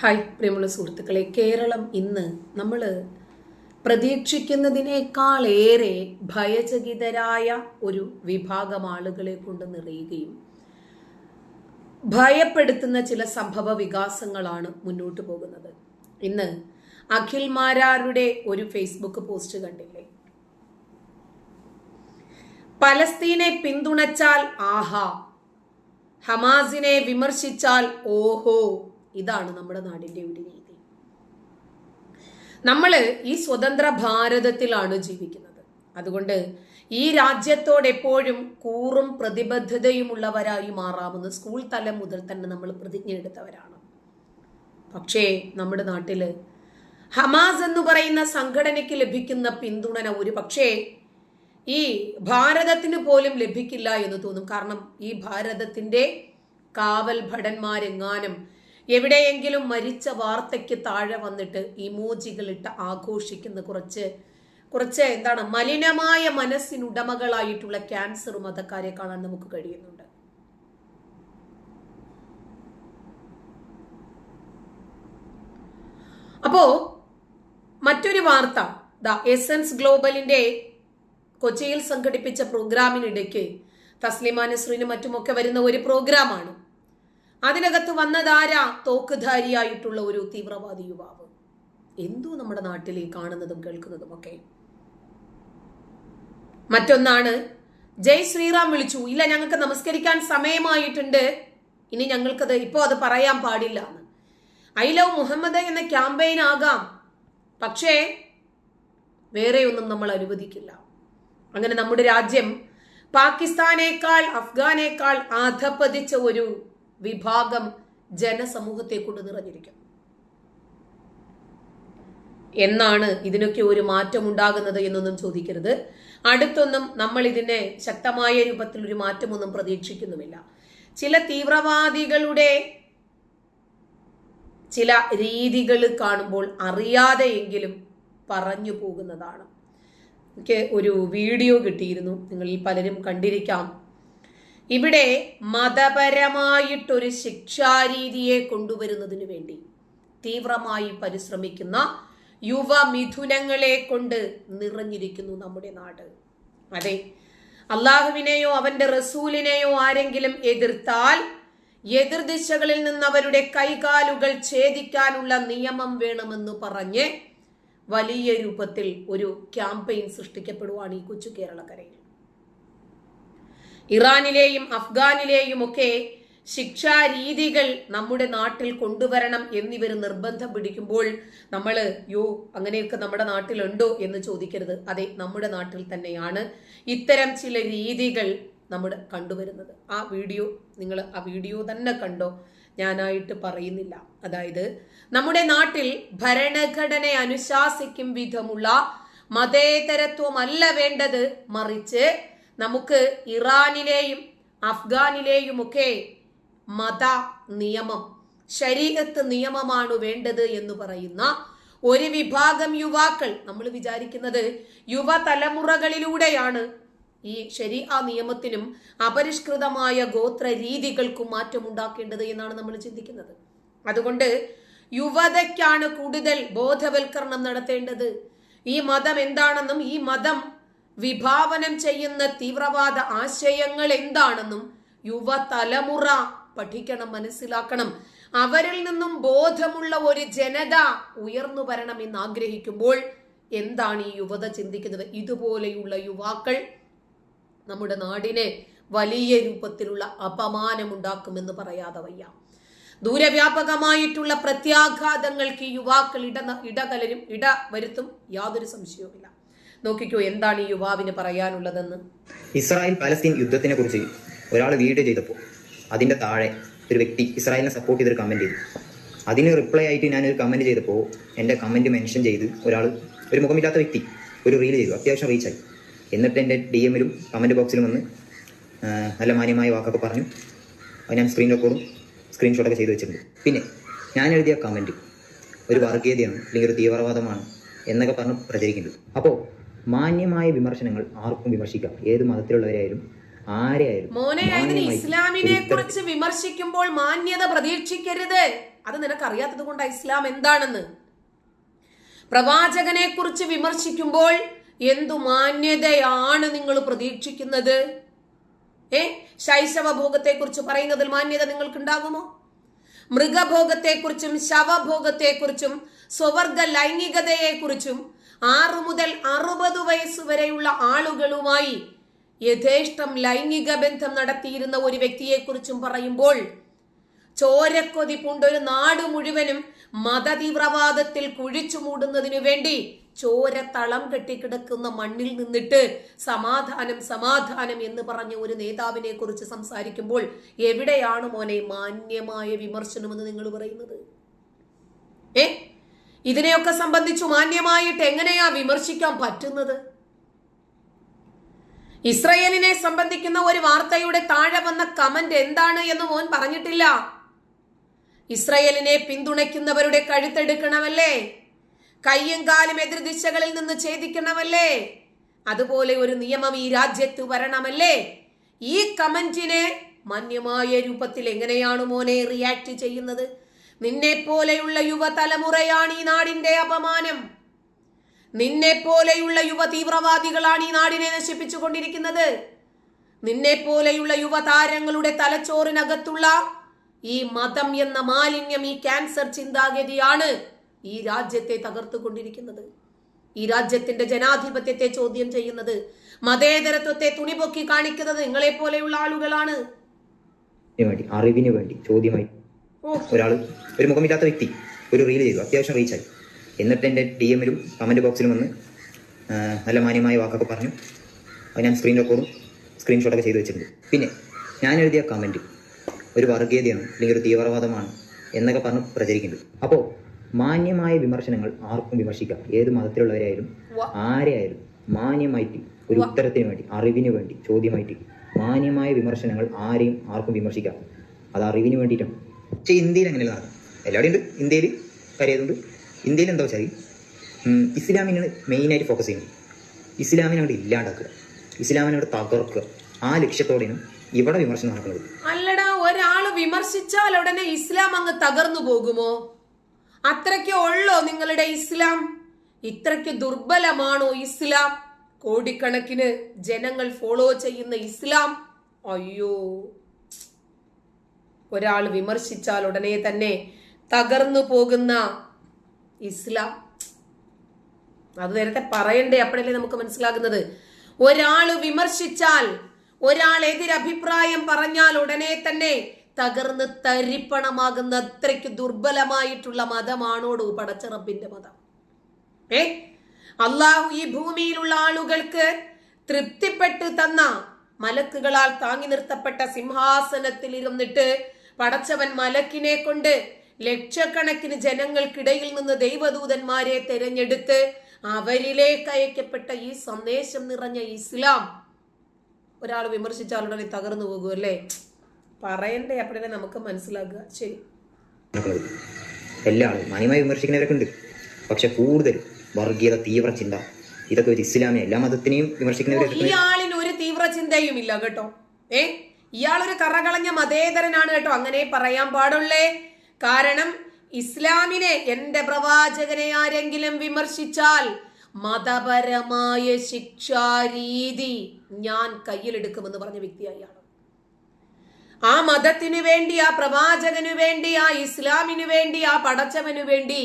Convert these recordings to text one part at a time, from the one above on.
Hi പ്രിയമുള്ള സുഹൃത്തുക്കളെ കേരളം ഇന്ന് നമ്മൾ പ്രതീക്ഷിക്കുന്നതിനേക്കാൾ ഏറെ ഭയചകിതരായ ഒരു വിഭാഗം ആളുകളെ കൊണ്ട് നിറയുകയും ഭയപ്പെടുത്തുന്ന ചില സംഭവ വികാസങ്ങളാണ് മുന്നോട്ട് പോകുന്നത്. ഇന്ന് അഖിൽ മാരാരുടെ ഒരു ഫേസ്ബുക്ക് പോസ്റ്റ് കണ്ടില്ലേ? പലസ്തീനെ പിന്തുണച്ചാൽ ആഹാ ഹമാസിനെ വിമർശിച്ചാൽ ഓഹോ ഇതാണ് നമ്മുടെ നാടിന്റെ ഒരു രീതി. നമ്മൾ ഈ സ്വതന്ത്ര ഭാരതത്തിലാണ് ജീവിക്കുന്നത്. അതുകൊണ്ട് ഈ രാജ്യത്തോട് എപ്പോഴും കൂറും പ്രതിബദ്ധതയുമുള്ളവരായി മാറാമെന്ന് സ്കൂൾ തലം മുതൽ തന്നെ നമ്മൾ പ്രതിജ്ഞ എടുത്തവരാണ് പക്ഷേ നമ്മുടെ നാട്ടിൽ ഹമാസ് എന്ന് പറയുന്ന സംഘടനയ്ക്ക് ലഭിക്കുന്ന പിന്തുണ ഒരു പക്ഷേ ഈ ഭാരതത്തിന് പോലും ലഭിക്കില്ല എന്ന് തോന്നും. കാരണം ഈ ഭാരതത്തിന്റെ കാവൽ ഭടന്മാരെങ്ങാനും എവിടെയെങ്കിലും മരിച്ച വാർത്തയ്ക്ക് താഴെ വന്നിട്ട് ഇമോജികളിട്ട് ആഘോഷിക്കുന്ന കുറച്ച് കുറച്ച് എന്താണ് മലിനമായ മനസ്സിനുടമകളായിട്ടുള്ള ക്യാൻസർ മതക്കാരെ കാണാൻ നമുക്ക് കഴിയുന്നുണ്ട്. അപ്പോ മറ്റൊരു വാർത്ത ദ എസൻസ് ഗ്ലോബലിന്റെ കൊച്ചിയിൽ സംഘടിപ്പിച്ച പ്രോഗ്രാമിനിടയ്ക്ക് തസ്ലിമ നസ്രീനും മറ്റുമൊക്കെ വരുന്ന ഒരു പ്രോഗ്രാമാണ്. അതിനകത്ത് വന്നതാരാ? തോക്കുധാരിയായിട്ടുള്ള ഒരു തീവ്രവാദി യുവാവ്. എന്തോ നമ്മുടെ നാട്ടിൽ ഈ കാണുന്നതും കേൾക്കുന്നതും ഒക്കെ. മറ്റൊന്നാണ് ജയ് ശ്രീറാം വിളിച്ചു. ഇല്ല ഞങ്ങൾക്ക് നമസ്കരിക്കാൻ സമയമായിട്ടുണ്ട്. ഇനി ഞങ്ങൾക്കത് ഇപ്പോൾ അത് പറയാൻ പാടില്ല എന്ന്. ഐ ലവ് മുഹമ്മദ് എന്ന ക്യാമ്പയിൻ ആകാം. പക്ഷേ വേറെയൊന്നും നമ്മൾ അനുവദിക്കില്ല. അങ്ങനെ നമ്മുടെ രാജ്യം പാകിസ്ഥാനേക്കാൾ അഫ്ഗാനേക്കാൾ ആധപ്പതിച്ച ഒരു വിഭാഗം ജനസമൂഹത്തെ കൊണ്ട് നിറഞ്ഞിരിക്കും. എന്നാണ് ഇതിനൊക്കെ ഒരു മാറ്റം ഉണ്ടാകുന്നത് എന്നൊന്നും ചോദിക്കരുത്. അടുത്തൊന്നും നമ്മൾ ഇതിനെ ശക്തമായ രൂപത്തിൽ ഒരു മാറ്റമൊന്നും പ്രതീക്ഷിക്കുന്നുമില്ല. ചില തീവ്രവാദികളുടെ ചില രീതികൾ കാണുമ്പോൾ അറിയാതെയെങ്കിലും പറഞ്ഞു പോകുന്നതാണ്. എനിക്ക് ഒരു വീഡിയോ കിട്ടിയിരുന്നു. നിങ്ങളിൽ പലരും കണ്ടിരിക്കാം. ഇവിടെ മതപരമായിട്ടൊരു ശിക്ഷാരീതിയെ കൊണ്ടുവരുന്നതിനു വേണ്ടി തീവ്രമായി പരിശ്രമിക്കുന്ന യുവമിഥുനങ്ങളെ കൊണ്ട് നിറഞ്ഞിരിക്കുന്നു നമ്മുടെ നാട്. അതെ അള്ളാഹുവിനെയോ അവന്റെ റസൂലിനെയോ ആരെങ്കിലും എതിർത്താൽ എതിർദിശകളിൽ നിന്ന് അവരുടെ കൈകാലുകൾ ഛേദിക്കാനുള്ള നിയമം വേണമെന്ന് പറഞ്ഞ് വലിയ രൂപത്തിൽ ഒരു ക്യാമ്പയിൻ സൃഷ്ടിക്കപ്പെടുവാണ് ഈ കൊച്ചു കേരളക്കരയിൽ. ഇറാനിലെയും അഫ്ഗാനിലെയും ഒക്കെ ശിക്ഷാരീതികൾ നമ്മുടെ നാട്ടിൽ കൊണ്ടുവരണം എന്നിവർ നിർബന്ധം പിടിക്കുമ്പോൾ നമ്മൾ യോ അങ്ങനെയൊക്കെ നമ്മുടെ നാട്ടിലുണ്ടോ? എന്ന് ചോദിക്കരുത്. അതെ നമ്മുടെ നാട്ടിൽ തന്നെയാണ് ഇത്തരം ചില രീതികൾ നമ്മുടെ കണ്ടുവരുന്നത്. ആ വീഡിയോ നിങ്ങൾ ആ വീഡിയോ തന്നെ കണ്ടോ? ഞാനായിട്ട് പറയുന്നില്ല. അതായത് നമ്മുടെ നാട്ടിൽ ഭരണഘടന അനുശാസിക്കും വിധമുള്ള മതേതരത്വമല്ല വേണ്ടത് മറിച്ച് നമുക്ക് ഇറാനിലെയും അഫ്ഗാനിലെയുമൊക്കെ മത നിയമം ശരീരത്ത് നിയമമാണ് വേണ്ടത് എന്ന് പറയുന്ന ഒരു വിഭാഗം യുവാക്കൾ നമ്മൾ വിചാരിക്കുന്നത് യുവതലമുറകളിലൂടെയാണ് ഈ ശരി ആ നിയമത്തിനും അപരിഷ്കൃതമായ ഗോത്ര രീതികൾക്കും മാറ്റം ഉണ്ടാക്കേണ്ടത് എന്നാണ് നമ്മൾ ചിന്തിക്കുന്നത്. അതുകൊണ്ട് യുവതയ്ക്കാണ് കൂടുതൽ ബോധവൽക്കരണം നടത്തേണ്ടത്. ഈ മതം എന്താണെന്നും ഈ മതം വിഭാവനം ചെയ്യുന്ന തീവ്രവാദ ആശയങ്ങൾ എന്താണെന്നും യുവതലമുറ പഠിക്കണം മനസ്സിലാക്കണം. അവരിൽ നിന്നും ബോധമുള്ള ഒരു ജനത ഉയർന്നു വരണം എന്ന് ആഗ്രഹിക്കുമ്പോൾ എന്താണ് ഈ യുവത ചിന്തിക്കുന്നത്? ഇതുപോലെയുള്ള യുവാക്കൾ നമ്മുടെ നാടിനെ വലിയ രൂപത്തിലുള്ള അപമാനമുണ്ടാക്കുമെന്ന് പറയാതെ വയ്യ. ദൂരവ്യാപകമായിട്ടുള്ള പ്രത്യാഘാതങ്ങൾക്ക് യുവാക്കൾ ഇട ഇടകലരും ഇട വരുത്തും യാതൊരു സംശയവുമില്ല. നോക്കിക്കോ എന്താണ് ഈ യുവാവിന് പറയാനുള്ളതെന്ന്? ഇസ്രായേൽ പലസ്തീൻ യുദ്ധത്തിനെ കുറിച്ച് ഒരാൾ വീഡിയോ ചെയ്തപ്പോൾ അതിന്റെ താഴെ ഒരു വ്യക്തി ഇസ്രായേലിനെ സപ്പോർട്ട് ചെയ്തൊരു കമന്റ് ചെയ്തു. അതിന് റിപ്ലൈ ആയിട്ട് ഞാൻ ഒരു കമന്റ് ചെയ്തപ്പോൾ എന്റെ കമന്റ് മെൻഷൻ ചെയ്ത് ഒരാൾ ഒരു മുഖമില്ലാത്ത വ്യക്തി ഒരു റീൽ ചെയ്തു. അത്യാവശ്യം റീച്ചായി എന്നിട്ട് എന്റെ ഡി എമ്മിലും കമന്റ് ബോക്സിലും വന്ന് നല്ല മാന്യമായ വാക്കൊക്കെ പറഞ്ഞു. അത് ഞാൻ സ്ക്രീൻ റെക്കോർഡും സ്ക്രീൻഷോട്ടൊക്കെ ചെയ്തു വെച്ചിട്ടുണ്ട്. പിന്നെ ഞാൻ എഴുതിയ കമന്റ് ഒരു വർഗീയതയാണ് അല്ലെങ്കിൽ ഒരു തീവ്രവാദമാണ് എന്നൊക്കെ പറഞ്ഞ് പ്രചരിക്കുന്നത്. അപ്പോൾ മാന്യമായ വിമർശനങ്ങൾ ആർക്കും വിമർശിക്കാം. ഏത് മതത്തിലുള്ളവരായാലും ആരെയായാലും മോനെ അതിന് ഇസ്ലാമിനെ കുറിച്ച് വിമർശിക്കുമ്പോൾ മാന്യത പ്രതീക്ഷിക്കരുത്. അത് നിനക്ക് അറിയാത്തത് കൊണ്ട് ഇസ്ലാം എന്താണെന്ന്. പ്രവാചകനെ കുറിച്ച് വിമർശിക്കുമ്പോൾ എന്തു മാന്യതയാണ് നിങ്ങൾ പ്രതീക്ഷിക്കുന്നത്? ഏ? ശൈശവ ഭോഗത്തെ കുറിച്ച് പറയുന്നതിൽ മാന്യത നിങ്ങൾക്ക് ഉണ്ടാകുമോ മൃഗഭോഗത്തെക്കുറിച്ചും ശവഭോഗത്തെക്കുറിച്ചും സ്വവർഗ ലൈംഗികതയെക്കുറിച്ചും ആറു മുതൽ അറുപത് വയസ്സ് വരെയുള്ള ആളുകളുമായി യഥേഷ്ടം ലൈംഗിക ബന്ധം നടത്തിയിരുന്ന ഒരു വ്യക്തിയെക്കുറിച്ചും പറയുമ്പോൾ ചോരക്കൊതി പൂണ്ടൊരു നാട് മുഴുവനും മതതീവ്രവാദത്തിൽ കുഴിച്ചു മൂടുന്നതിനു വേണ്ടി ചോര തളം കെട്ടിക്കിടക്കുന്ന മണ്ണിൽ നിന്നിട്ട് സമാധാനം സമാധാനം എന്ന് പറഞ്ഞ ഒരു നേതാവിനെ കുറിച്ച് സംസാരിക്കുമ്പോൾ എവിടെയാണ് മോനെ മാന്യമായ വിമർശനമെന്ന് നിങ്ങൾ പറയുന്നത്? ഏ? ഇതിനെയൊക്കെ സംബന്ധിച്ചു മാന്യമായിട്ട് എങ്ങനെയാ വിമർശിക്കാൻ പറ്റുന്നത്? ഇസ്രയേലിനെ സംബന്ധിക്കുന്ന ഒരു വാർത്തയുടെ താഴെ വന്ന കമന്റ് എന്താണ് എന്ന് മോൻ പറഞ്ഞിട്ടില്ല. ഇസ്രയേലിനെ പിന്തുണയ്ക്കുന്നവരുടെ കഴുത്തെടുക്കണമല്ലേ? കയ്യും കാലും എതിർ ദിശകളിൽ നിന്ന് ഛേദിക്കണമല്ലേ? അതുപോലെ ഒരു നിയമം ഈ രാജ്യത്ത് വരണമല്ലേ? ഈ കമന്റിനെ മാന്യമായ രൂപത്തിൽ എങ്ങനെയാണ് മോനെ റിയാക്ട് ചെയ്യുന്നത്? നിന്നെ പോലെയുള്ള യുവതലമുറയാണ് ഈ നാടിന്റെ അപമാനം. നിന്നെ പോലെയുള്ള യുവ തീവ്രവാദികളാണ് ഈ നാടിനെ നശിപ്പിച്ചു കൊണ്ടിരിക്കുന്നത് നിന്നെ പോലെയുള്ള യുവതാരങ്ങളുടെ തലച്ചോറിനകത്തുള്ള ഈ മതം എന്ന മാലിന്യം ഈ ക്യാൻസർ ചിന്താഗതിയാണ് ഈ രാജ്യത്തെ തകർത്തുകൊണ്ടിരിക്കുന്നത്. ഈ രാജ്യത്തിന്റെ ജനാധിപത്യത്തെ ചോദ്യം ചെയ്യുന്നത് മതേതരത്വത്തെ തുണിപൊക്കി കാണിക്കുന്നത് നിങ്ങളെ പോലെയുള്ള ആളുകളാണ്. അറിവിന് വേണ്ടി ചോദ്യമായി ഒരാൾ ഒരു മുഖമില്ലാത്ത വ്യക്തി ഒരു റീൽ ചെയ്തു. അത്യാവശ്യം റീച്ചായി എന്നിട്ട് എന്റെ ഡി എമ്മിലും കമന്റ് ബോക്സിലും വന്ന് നല്ല മാന്യമായ വാക്കൊക്കെ പറഞ്ഞു. അത് ഞാൻ സ്ക്രീൻ റെക്കോർഡും സ്ക്രീൻഷോട്ടൊക്കെ ചെയ്തു വെച്ചിട്ടുണ്ട്. പിന്നെ ഞാൻ എഴുതിയ കമന്റ് ഒരു വർഗീയതയാണ് അല്ലെങ്കിൽ ഒരു തീവ്രവാദമാണ് എന്നൊക്കെ പറഞ്ഞ് പ്രചരിക്കുന്നത് അപ്പോൾ മാന്യമായ വിമർശനങ്ങൾ ആർക്കും വിമർശിക്കാം. ഏത് മതത്തിലുള്ളവരായാലും ആരെയായാലും മാന്യമായിട്ട് ഒരു ഉത്തരത്തിന് വേണ്ടി അറിവിന് വേണ്ടി ചോദ്യമായിട്ട് മാന്യമായ വിമർശനങ്ങൾ ആരെയും ആർക്കും വിമർശിക്കാം. അത് അറിവിന് വേണ്ടിയിട്ടാണ് പക്ഷേ ഇന്ത്യയിൽ അങ്ങനെയുള്ള നാട് എല്ലാവരും ഉണ്ട് ഇന്ത്യയിൽ കരയതുണ്ട് ഇന്ത്യയിൽ എന്താ വെച്ചാൽ ഇസ്ലാമിനെ ഇസ്ലാമിനാണ് മെയിനായിട്ട് ഫോക്കസ് ചെയ്യുന്നത്. ഇസ്ലാമിനെ അവിടെ ഇല്ലാണ്ടാക്കുക. ഇസ്ലാമിനെ അവിടെ തകർക്കുക. ആ ലക്ഷ്യത്തോടെയാണ് ഇവിടെ വിമർശനം നടക്കുന്നത്. അല്ലടാ ഒരാൾ വിമർശിച്ചാൽ ഉടനെ ഇസ്ലാം അങ്ങ് തകർന്നു പോകുമോ? അത്രയ്ക്ക് ഉള്ളോ നിങ്ങളുടെ ഇസ്ലാം? ഇത്രയ്ക്ക് ദുർബലമാണോ ഇസ്ലാം? കോടിക്കണക്കിന് ജനങ്ങൾ ഫോളോ ചെയ്യുന്ന ഇസ്ലാം? അയ്യോ. ഒരാൾ വിമർശിച്ചാൽ ഉടനെ തന്നെ തകർന്നു പോകുന്ന ഇസ്ലാം. അത് നേരത്തെ പറയണ്ടേ അപ്പോഴല്ലേ നമുക്ക് മനസ്സിലാകുന്നത്? ഒരാൾ വിമർശിച്ചാൽ ഒരാൾ എതിരഭിപ്രായം പറഞ്ഞാൽ ഉടനെ തന്നെ തകർന്ന് തരിപ്പണമാകുന്ന അത്രയ്ക്ക് ദുർബലമായിട്ടുള്ള മതമാണോടു പടച്ചിറപ്പിന്റെ മതം. ഏ? അള്ളാഹു ഈ ഭൂമിയിലുള്ള ആളുകൾക്ക് തൃപ്തിപ്പെട്ട് തന്ന മലക്കുകളാൽ താങ്ങി നിർത്തപ്പെട്ട സിംഹാസനത്തിൽ ഇരുന്നിട്ട് പടച്ചവൻ മലക്കിനെ കൊണ്ട് ലക്ഷക്കണക്കിന് ജനങ്ങൾക്കിടയിൽ നിന്ന് ദൈവദൂതന്മാരെ തെരഞ്ഞെടുത്ത് അവരിലേക്ക് അയക്കപ്പെട്ട ഈ സന്ദേശം നിറഞ്ഞ ഇസ്ലാം. ഒരാൾ വിമർശിച്ചാൽ ഉടനെ തകർന്നു പോകും അല്ലേ? പറയണ്ടേ അപ്പോഴേ നമുക്ക് മനസ്സിലാക്കുക. ശരി. എല്ലാവരും എല്ലാ ആളും മാന്യമായി വിമർശിക്കുന്നവരൊക്കെ ഉണ്ട് പക്ഷെ കൂടുതൽ വർഗീയത തീവ്ര ചിന്ത ഇതൊക്കെ ഒരു ഇസ്ലാമിയ എല്ലാ മതത്തിനെയും വിമർശിക്കുന്നവരൊക്കെ ഈ ആളിന് ഒരു തീവ്ര ചിന്തയും ഇല്ല കേട്ടോ. ഏ? ഇയാളൊരു കറകളഞ്ഞ മതേതരനാണ് കേട്ടോ അങ്ങനെ പറയാൻ പാടുള്ളേ. കാരണം ഇസ്ലാമിനെ എന്റെ പ്രവാചകനെ ആരെങ്കിലും വിമർശിച്ചാൽ മതപരമായ ശിക്ഷാരീതി ഞാൻ കയ്യിലെടുക്കുമെന്ന് പറഞ്ഞ വ്യക്തിയായി ആ മതത്തിനു വേണ്ടി ആ പ്രവാചകനു വേണ്ടി ആ ഇസ്ലാമിനു വേണ്ടി ആ പടച്ചവനു വേണ്ടി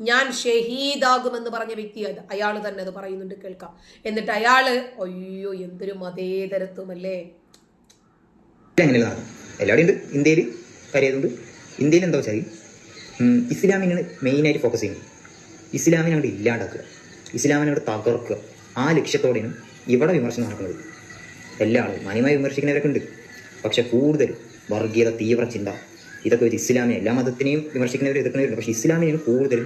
ഞാൻ ഷഹീദാകുമെന്ന് പറഞ്ഞ വ്യക്തി അയാൾ തന്നെ അത് പറയുന്നുണ്ട് കേൾക്കാം. എന്നിട്ട് അയാൾ അയ്യോ എന്തൊരു മതേതരത്വമല്ലേ? അങ്ങനെയല്ല നടക്കുന്നത് എല്ലാവരും ഉണ്ട്. ഇന്ത്യയിൽ കാര്യമായതുകൊണ്ട് ഇന്ത്യയിൽ എന്താ വെച്ചാൽ ഇസ്ലാമിനാണ് മെയിനായിട്ട് ഫോക്കസ് ചെയ്യുന്നത്. ഇസ്ലാമിനെ അവിടെ ഇല്ലാണ്ടാക്കുക. ഇസ്ലാമിനെ അവിടെ തകർക്കുക. ആ ലക്ഷ്യത്തോടെയാണ് ഇവിടെ വിമർശനം നടക്കുന്നത്. എല്ലാ ആളും മാന്യമായി വിമർശിക്കുന്നവരൊക്കെ ഉണ്ട്. പക്ഷെ കൂടുതൽ വർഗീയത തീവ്ര ചിന്ത ഇതൊക്കെ ഒരു ഇസ്ലാമിനെ എല്ലാ മതത്തിനെയും വിമർശിക്കുന്നവർ എതിർക്കുന്നവരുണ്ട് പക്ഷേ ഇസ്ലാമിനെയാണ് കൂടുതൽ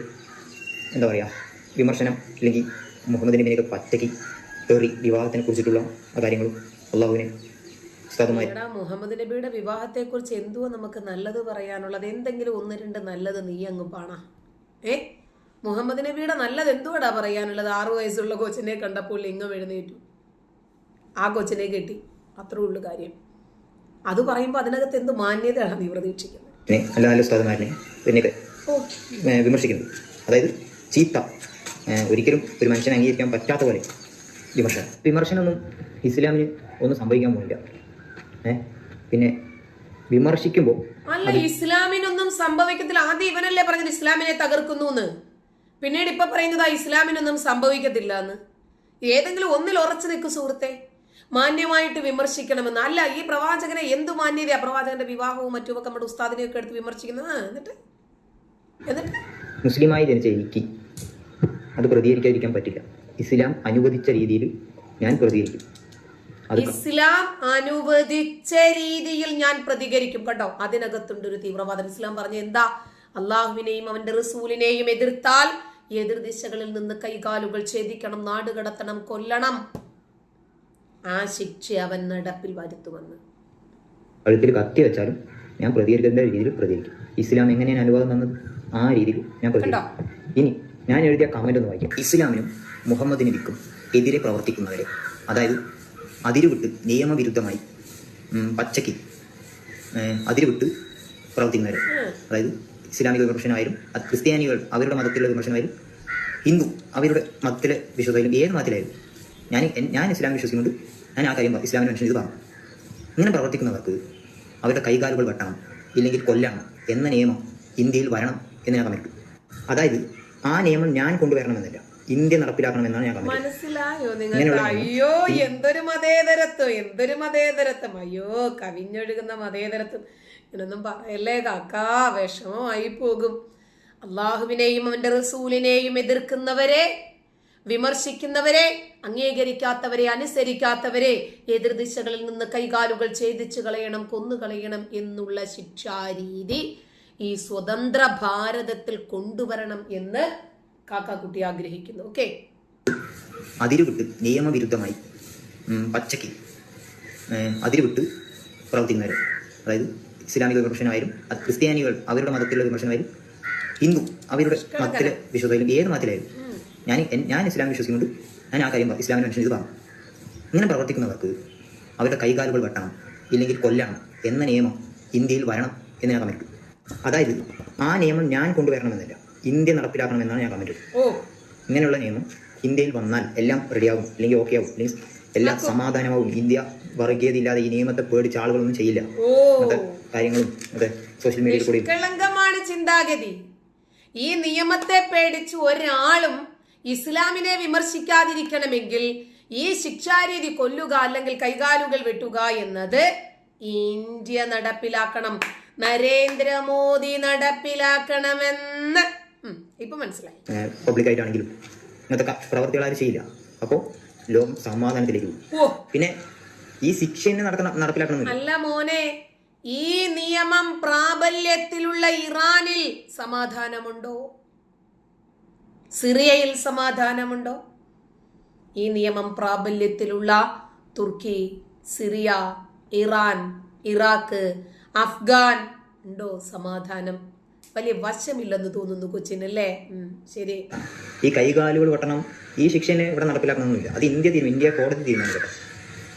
എന്താ പറയുക വിമർശനം അല്ലെങ്കിൽ മുഹമ്മദ് നബിനെയൊക്കെ പറ്റയ്ക്ക് തെറി വിവാഹത്തിനെ കുറിച്ചിട്ടുള്ള കാര്യങ്ങളും അള്ളാഹുവിനെ മുഹമ്മദ് നബിയുടെ വിവാഹത്തെ കുറിച്ച് എന്തുവാ നമുക്ക് നല്ലത് പറയാനുള്ളത്? എന്തെങ്കിലും ഒന്ന് രണ്ട് നല്ലത് നീ അങ്ങ് പാണ ഏ? മുഹമ്മദ് നബിയുടെ നല്ലത് എന്തുവാടാ പറയാനുള്ളത്? ആറു വയസ്സുള്ള കൊച്ചിനെ കണ്ടപ്പോൾ ലിംഗം എഴുന്നേറ്റു. ആ കൊച്ചിനെ കെട്ടി. അത്രേ ഉള്ളു കാര്യം. അത് പറയുമ്പോൾ അതിനകത്ത് എന്ത് മാന്യതയാണ് നീ പ്രതീക്ഷിക്കുന്നത്? നല്ല വിമർശിക്കുന്നത്. അതായത് ചീത്ത. ഒരിക്കലും ഒരു മനുഷ്യനെ അംഗീകരിക്കാൻ പറ്റാത്ത പോലെ വിമർശനം. വിമർശനമൊന്നും ഇസ്ലാമിന് ഒന്നും സംഭവിക്കാൻ ഏഹ് പിന്നെ വിമർശിക്കുമ്പോൾ അല്ല ഇസ്ലാമിനൊന്നും സംഭവിക്കത്തില്ല. ആദ്യം ഇവനല്ലേ പറഞ്ഞത് ഇസ്ലാമിനെ തകർക്കുന്നു എന്ന് പിന്നീട് ഇപ്പൊ പറയുന്നത് ആ ഇസ്ലാമിനൊന്നും സംഭവിക്കത്തില്ല എന്ന് ഏതെങ്കിലും ഒന്നിൽ ഉറച്ചു നിൽക്കും സുഹൃത്തെ. മാന്യമായിട്ട് വിമർശിക്കണമെന്ന്. അല്ല ഈ പ്രവാചകനെ എന്ത് മാന്യതയാ? പ്രവാചകന്റെ വിവാഹവും മറ്റുമൊക്കെ നമ്മുടെ ഉസ്താദിനെയൊക്കെ എടുത്ത് വിമർശിക്കുന്നത്. എന്നിട്ട്? എന്നിട്ട്? മുസ്ലിമായി ജനിച്ച എനിക്ക് അത് പ്രതികരിക്കാതിരിക്കാൻ പറ്റില്ല. ഇസ്ലാം അനുവദിച്ച രീതിയിൽ ഞാൻ പ്രതികരിക്കും. ഇസ്ലാം അനുവദിച്ച രീതിയിൽ ഞാൻ പ്രതികരിക്കും കേട്ടോ. അതിനകത്തുണ്ട് ഒരു തീവ്രവാദം. ഇസ്ലാം പറഞ്ഞ എന്താ? അള്ളാഹുവിനെയും അവന്റെ റസൂലിനെയും എതിർത്താൽ എതിർ ദിശകളിൽ നിന്ന് കൈകാലുകൾ ഛേദിക്കണം നാട് കടത്തണം കൊല്ലണം. ആ ശിക്ഷ അവൻ നടപ്പിൽ വരുത്തുമെന്ന്. കഴുത്തിൽ കത്തി വെച്ചാലും ഞാൻ പ്രതികരിക്കുന്ന രീതിയിൽ പ്രതികരിക്കും. ഇസ്ലാം എങ്ങനെയാണ് അനുവാദം തന്നത്? ആ രീതിയിൽ ഞാൻ പ്രതികരിക്കും. ഇനി ഞാൻ എഴുതിയ കമന്റ് ഒന്ന് വായിക്കാം. ഇസ്ലാമിനും മുഹമ്മദ് നബിക്കും എതിരെ പ്രവർത്തിക്കുന്നവരെ അതായത് അതിരുവിട്ട് നിയമവിരുദ്ധമായി പച്ചയ്ക്ക് അതിരുവിട്ട് പ്രവർത്തിക്കുന്നവർ അതായത് ഇസ്ലാമിക വിമർശനമായാലും അത് ക്രിസ്ത്യാനികൾ അവരുടെ മതത്തിലുള്ള വിമർശനമായാലും ഹിന്ദു അവരുടെ മതത്തിലെ വിശ്വസമായാലും ഏത് മതത്തിലായാലും ഞാൻ ഞാൻ ഇസ്ലാം വിശ്വസിക്കുന്നുണ്ട് ഞാൻ ആ കാര്യം ഇസ്ലാമിനെ മനുഷ്യൻ ഇത് പറഞ്ഞു ഇങ്ങനെ പ്രവർത്തിക്കുന്നവർക്ക് അവരുടെ കൈകാലുകൾ വെട്ടണം ഇല്ലെങ്കിൽ കൊല്ലണം എന്ന നിയമം ഇന്ത്യയിൽ വരണം എന്ന് ഞാൻ പറഞ്ഞിട്ടു അതായത് ആ നിയമം ഞാൻ കൊണ്ടുവരണമെന്നില്ല. ഇന്ത്യ നടപ്പിലാക്കണമെന്നാണ് ഞാൻ മനസ്സിലായോ നിങ്ങൾ അയ്യോ എന്തൊരു മതേതരത്വം എന്തൊരു മതേതരത്വം. അയ്യോ കവിഞ്ഞൊഴുകുന്ന മതേതരത്വം. ഇങ്ങനൊന്നും പറയല്ലേ കാക്കാ വിഷമമായി പോകും. അള്ളാഹുവിനെയും അവന്റെ റസൂലിനെയും എതിർക്കുന്നവരെ വിമർശിക്കുന്നവരെ അംഗീകരിക്കാത്തവരെ അനുസരിക്കാത്തവരെ എതിർദിശകളിൽ നിന്ന് കൈകാലുകൾ ഛേദിച്ചു കളയണം കൊന്നുകളയണം എന്നുള്ള ശിക്ഷാരീതി ഈ സ്വതന്ത്ര ഭാരതത്തിൽ കൊണ്ടുവരണം എന്ന് കാക്കാക്കുട്ടി ആഗ്രഹിക്കുന്നു. ഓക്കെ അതിരുവിട്ട് നിയമവിരുദ്ധമായി പച്ചക്ക് പച്ചയ്ക്ക് അതിരുവിട്ട് പ്രവർത്തിക്കുന്നവർ അതായത് ഇസ്ലാമിക വിമർശനമായാലും അത് ക്രിസ്ത്യാനികൾ അവരുടെ മതത്തിലുള്ള വിമർശനമായാലും ഹിന്ദു അവരുടെ മതത്തിലെ വിശ്വസമായാലും ഏത് മതത്തിലായാലും ഞാൻ ഞാൻ ഇസ്ലാം വിശ്വസിക്കുന്നുണ്ട് ഞാൻ ആ കാര്യം ഇസ്ലാമിന് മനുഷ്യൻ ഇത് പറഞ്ഞു ഇങ്ങനെ പ്രവർത്തിക്കുന്നവർക്ക് അവരുടെ കൈകാലുകൾ വെട്ടണം ഇല്ലെങ്കിൽ കൊല്ലണം എന്ന നിയമം ഇന്ത്യയിൽ വരണം എന്ന് ഞാൻ പറഞ്ഞിട്ടുണ്ട് അതായത് ആ നിയമം ഞാൻ കൊണ്ടുവരണമെന്നില്ല. ഇന്ത്യ നടപ്പിലാക്കണമെന്നാണ് ഞാൻ കമന്റ് ഓ. ഇങ്ങനെയുള്ള നിയമം ഇന്ത്യയിൽ വന്നാൽ എല്ലാം റെഡിയാകും അല്ലെങ്കിൽ ഓക്കെ ആവും. അല്ലെങ്കിൽ എല്ലാം സമാധാനമാവും. ഇന്ത്യ വർഗീയതയില്ലാതെ ഈ നിയമത്തെ പേടിച്ച ആളുകളൊന്നും ചെയ്യില്ല. കാര്യങ്ങളും അതെ സോഷ്യൽ മീഡിയയിൽ കൂടി. കളങ്കമാണ് ചിന്താഗതി. ഈ നിയമത്തെ പേടിച്ച് ഒരാളും ഇസ്ലാമിനെ വിമർശിക്കാതിരിക്കണമെങ്കിൽ ഈ ശിക്ഷാരീതി കൊല്ലുക അല്ലെങ്കിൽ കൈകാലുകൾ വെട്ടുക എന്നത് ഇന്ത്യ നടപ്പിലാക്കണം. നരേന്ദ്രമോദി നടപ്പിലാക്കണമെന്ന്. മനസ്സിലായി. പബ്ലിക്കായിട്ടാണെങ്കിലും ഇങ്ങനത്തെ പ്രവർത്തികൾ ആരും ചെയ്യില്ല. അപ്പോൾ ലോകം സമാധാനത്തിലേക്ക് പോകും. പിന്നെ ഈ ശിക്ഷ തന്നെ നടക്കണം അല്ല മോനെ ഈ നിയമം പ്രാബല്യത്തിലുള്ള ഇറാനിൽ സമാധാനമുണ്ടോ? സിറിയയിൽ സമാധാനമുണ്ടോ? ഈ നിയമം പ്രാബല്യത്തിലുള്ള Turkey Syria Iran Iraq Afghan ഉണ്ടോ സമാധാനം? വലിയ വശമില്ലെന്ന് തോന്നുന്നു കൊച്ചിനല്ലേ? അല്ലേ ശരി. ഈ കൈകാലുകൾ വെട്ടണം ഈ ശിക്ഷനെ ഇവിടെ നടപ്പിലാക്കണമെന്നില്ല അത് ഇന്ത്യ തീരുമാനം ഇന്ത്യ കോടതി തീരുമാനിക്കട്ടെ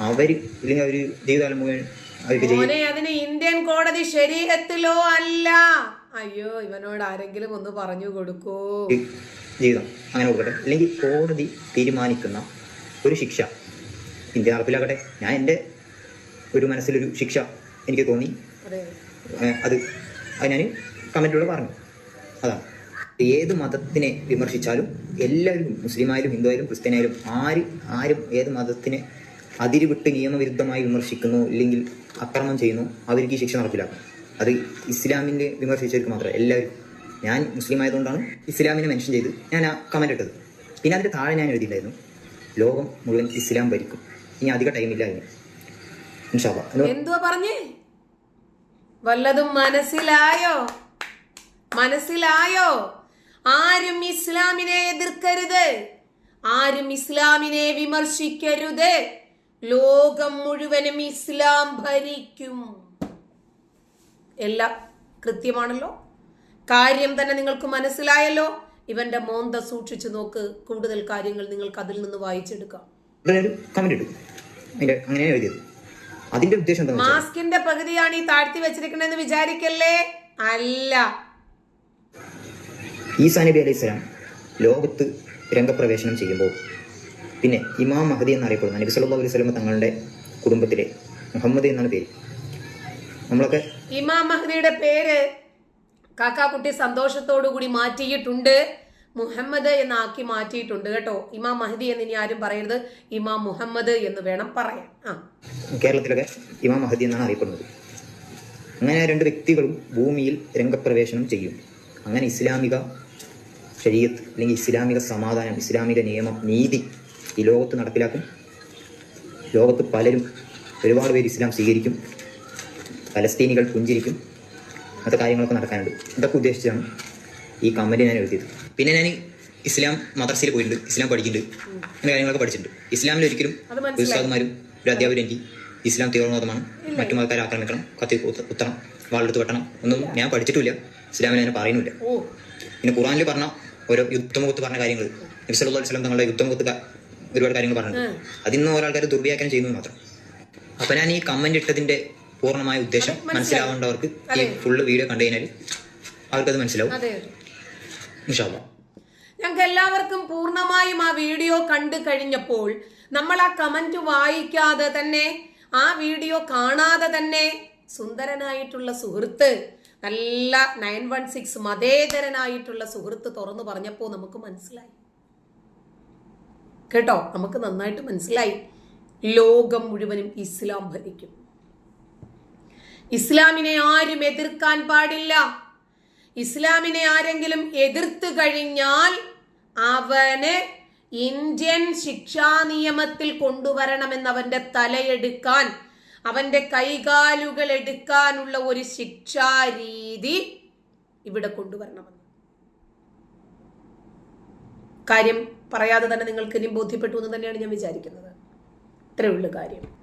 അവർ ഇല്ലെങ്കിൽ അവർ ജീവിതകാലം മുഴുവൻ മോനെ അതിന് ഇന്ത്യൻ കോടതി ശരീരത്തിലോ അല്ല. അയ്യോ ഇവനോട് ആരെങ്കിലും ഒന്ന് പറഞ്ഞു കൊടുക്കൂ. ജീവിതം അങ്ങനെ കൊടുക്കട്ടെ. അല്ലെങ്കിൽ കോടതി തീരുമാനിക്കുന്ന ഒരു ശിക്ഷ ഇന്ത്യ നടപ്പിലാക്കട്ടെ. ഞാൻ എന്റെ ഒരു മനസ്സിലൊരു ശിക്ഷ എനിക്ക് തോന്നി. അതെ. അത് അത് ഞാൻ കമന്റിലൂടെ പറഞ്ഞു. അതാണ് ഏത് മതത്തിനെ വിമർശിച്ചാലും എല്ലാവരും മുസ്ലിമായാലും ഹിന്ദു ആയാലും ക്രിസ്ത്യനായാലും ആര് ആരും ഏത് മതത്തിനെ അതിരുവിട്ട് നിയമവിരുദ്ധമായി വിമർശിക്കുന്നു ഇല്ലെങ്കിൽ അക്രമം ചെയ്യുന്നു അവർക്ക് ഈ ശിക്ഷ നടപ്പിലാക്കും. അത് ഇസ്ലാമിന്റെ വിമർശിച്ചവർക്ക് മാത്രമേ എല്ലാവരും. ഞാൻ മുസ്ലിം ആയതുകൊണ്ടാണ് ഇസ്ലാമിനെ മെൻഷൻ ചെയ്ത് ഞാൻ ആ കമന്റ് ഇട്ടത്. പിന്നെ അതിന്റെ താഴെ ഞാൻ എഴുതിയിട്ടുണ്ടായിരുന്നു ലോകം മുഴുവൻ ഇസ്ലാം ഭരിക്കും. ഇനി അധിക ടൈമില്ല അതിന്. എന്തുവാ പറഞ്ഞേ? വല്ലതും മനസ്സിലായോ? മനസ്സിലായോ? ആരും ഇസ്ലാമിനെ എതിർക്കരുത്. ആരും ഇസ്ലാമിനെ വിമർശിക്കരുത്. ലോകം മുഴുവനും ഇസ്ലാം ഭരിക്കും. എല്ലാം കൃത്യമാണല്ലോ? കാര്യം തന്നെ നിങ്ങൾക്ക് മനസ്സിലായല്ലോ? ഇവന്റെ മോന്ത സൂക്ഷിച്ചു നോക്ക്. കൂടുതൽ കാര്യങ്ങൾ നിങ്ങൾക്ക് അതിൽ നിന്ന് വായിച്ചെടുക്കാം. മാസ്കിന്റെ പകുതിയാണ് ഈ താഴ്ത്തി വെച്ചിരിക്കണെന്ന് വിചാരിക്കല്ലേ? അല്ല. ഈസാ നബി അലൈഹി സ്വലാം ലോകത്ത് രംഗപ്രവേശനം ചെയ്യുമ്പോൾ പിന്നെ ഇമാം മഹദി എന്നറിയപ്പെടുന്ന നബി സല്ലല്ലാഹു അലൈഹി സ്വലമ തങ്ങളുടെ കുടുംബത്തിലെ മുഹമ്മദ് എന്നാണ് പേര്. നമ്മളൊക്കെ ഇമാം മഹദിയുടെ പേര് കാക്കാക്കുട്ടി സന്തോഷത്തോടു കൂടി മാറ്റിയിട്ടുണ്ട്. മുഹമ്മദ് എന്നാക്കി മാറ്റിയിട്ടുണ്ട് കേട്ടോ. ഇമാം മഹദി എന്ന് ഇനി ആരും പറയരുത്. ഇമാം മുഹമ്മദ് എന്ന് വേണം പറയാൻ. ആ. കേരളത്തിലൊക്കെ ഇമാം മഹദി എന്നാണ് അറിയപ്പെടുന്നത്. അങ്ങനെ രണ്ട് വ്യക്തികളും ഭൂമിയിൽ രംഗപ്രവേശനം ചെയ്യും. അങ്ങനെ ഇസ്ലാമിക ശരീരത്ത് അല്ലെങ്കിൽ ഇസ്ലാമിക സമാധാനം ഇസ്ലാമിക നിയമം നീതി ഈ ലോകത്ത് നടപ്പിലാക്കും. ലോകത്ത് പലരും ഒരുപാട് പേര് ഇസ്ലാം സ്വീകരിക്കും. പലസ്തീനികൾ പുഞ്ചിരിക്കും. അങ്ങനത്തെ കാര്യങ്ങളൊക്കെ നടക്കാനുണ്ട്. ഇതൊക്കെ ഉദ്ദേശിച്ചാണ് ഈ കമന്റ് ഞാൻ എഴുതിയത്. പിന്നെ ഞാൻ ഇസ്ലാം മദ്രസയിൽ പോയിട്ടുണ്ട്. ഇസ്ലാം പഠിക്കുന്നുണ്ട്. അങ്ങനെ കാര്യങ്ങളൊക്കെ പഠിച്ചിട്ടുണ്ട്. ഇസ്ലാമിൽ ഒരിക്കലും ഉസ്താദുമാരും ഒരു അധ്യാപകരും എനിക്ക് ഇസ്ലാം തീവ്രവാദമാണ് മറ്റു മതക്കാരെ ആക്രമിക്കണം കത്തി കുത്ത- കുത്തണം വാളെടുത്ത് വെട്ടണം. ഒന്നും ഞാൻ പഠിച്ചിട്ടില്ല ഇസ്ലാമിൽ ഞാൻ പറയുന്നില്ല പിന്നെ ഖുറാനിൽ പറഞ്ഞ ഓരോ യുദ്ധമുഖത്ത് പറഞ്ഞ കാര്യങ്ങൾ നബ്സല്ലാ വസ്ലം തങ്ങളുടെ യുദ്ധമുഖത്ത് ഒരുപാട് കാര്യങ്ങൾ പറഞ്ഞിട്ടുണ്ട് അതിന്ന് ഓരോ ആൾക്കാർ ദുർവ്യാഖ്യാനം ചെയ്യുന്നത് മാത്രം. അപ്പൊ ഞാൻ ഈ കമന്റ് ഇട്ടതിന്റെ പൂർണമായ ഉദ്ദേശം മനസ്സിലാവേണ്ടവർക്ക് ഈ. ഫുള്ള് വീഡിയോ കണ്ടു കഴിഞ്ഞാൽ അവർക്കത് മനസ്സിലാവും. ഞങ്ങൾക്ക് എല്ലാവർക്കും പൂർണമായും ആ വീഡിയോ കണ്ടു കഴിഞ്ഞപ്പോൾ നമ്മൾ ആ കമന്റ് വായിക്കാതെ തന്നെ ആ വീഡിയോ കാണാതെ തന്നെ സുന്ദരനായിട്ടുള്ള സുഹൃത്ത് നല്ല നയൻ വൺ സിക്സ് മതേതരനായിട്ടുള്ള സുഹൃത്ത് തുറന്നു പറഞ്ഞപ്പോൾ നമുക്ക് മനസ്സിലായി. കേട്ടോ? നമുക്ക് നന്നായിട്ട് മനസ്സിലായി. ലോകം മുഴുവനും ഇസ്ലാം ഭരിക്കും. ഇസ്ലാമിനെ ആരും എതിർക്കാൻ പാടില്ല. ഇസ്ലാമിനെ ആരെങ്കിലും എതിർത്ത് കഴിഞ്ഞാൽ അവന് ഇന്ത്യൻ ശിക്ഷാ നിയമത്തിൽ കൊണ്ടുവരണമെന്ന് അവന്റെ തലയെടുക്കാൻ അവന്റെ കൈകാലുകൾ എടുക്കാനുള്ള ഒരു ശിക്ഷാരീതി ഇവിടെ കൊണ്ടുവരണമെന്ന്. കാര്യം പറയാതെ തന്നെ നിങ്ങൾക്ക് ഇനിയും ബോധ്യപ്പെട്ടു എന്ന് തന്നെയാണ് ഞാൻ വിചാരിക്കുന്നത്. ഇത്രയുള്ള കാര്യം.